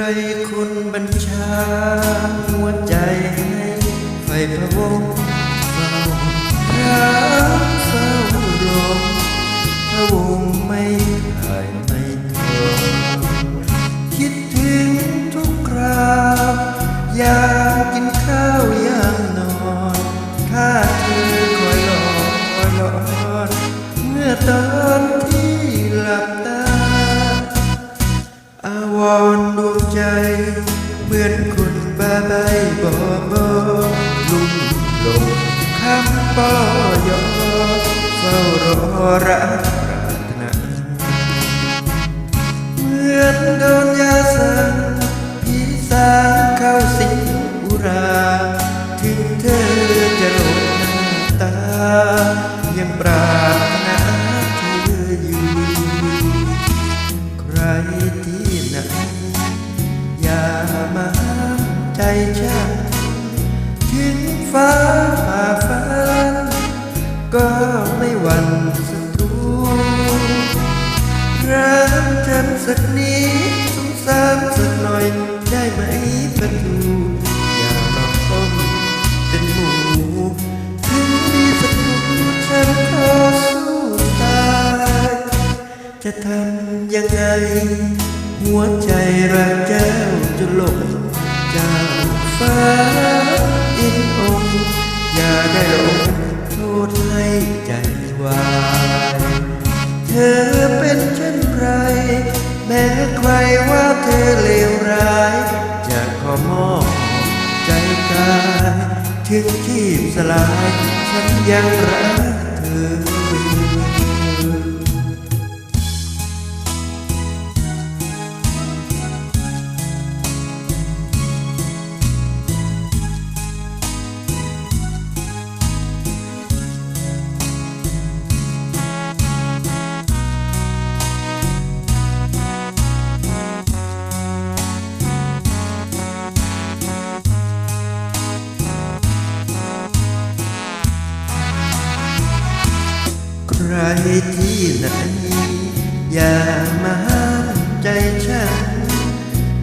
ใครคุณบัญชา หัวใจให้ไฟพระวงเฝ้าพระเฝ้าลงพระวงไม่หายไป มือนคนบ้าใบบอบอลุ่มหลงคำปอยอเฝ้ารอรัก จฉันถึงฟ้าผ่าฟันก็ไม่หวั่นศัตรูรักฉันสักนิดสงสารสักหน่อยได้ไหมประตูอย่าหลอกต้มเป็นหมูถึงมีศัตรูฉันขอสู้ตายจะทำยังไง หัวใจรักเจ้า ให้ใจวายเธอเป็นเช่นไร แม้ใครว่าเธอเลวร้าย จะขอมอบใจกายถึงที่สลาย ฉันยังรักเธอ ที่ไหน อย่ามาห้ามใจฉัน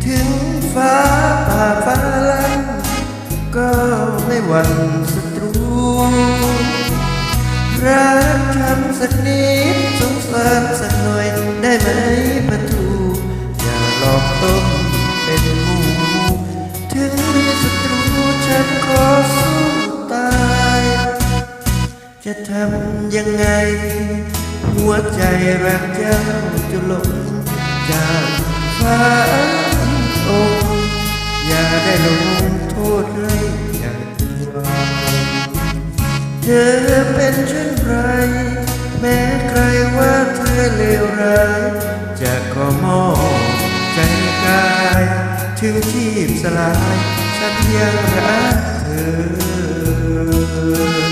ถึงฟ้าป่าฟ้าลันก็ไม่หวั่นศัตรูรักทำสักนิดสงสารสักหน่อยำยังไง หัวใจรักเจ้าจะหลงจากฟ้าองอย่าได้ลงโทษให้อย่างตัวเธอเป็นเช่นไร แม้ใครว่าเธอเลวร้ายจะขอมอบใจกาย ถึงที่สลายฉันยังรักเธอ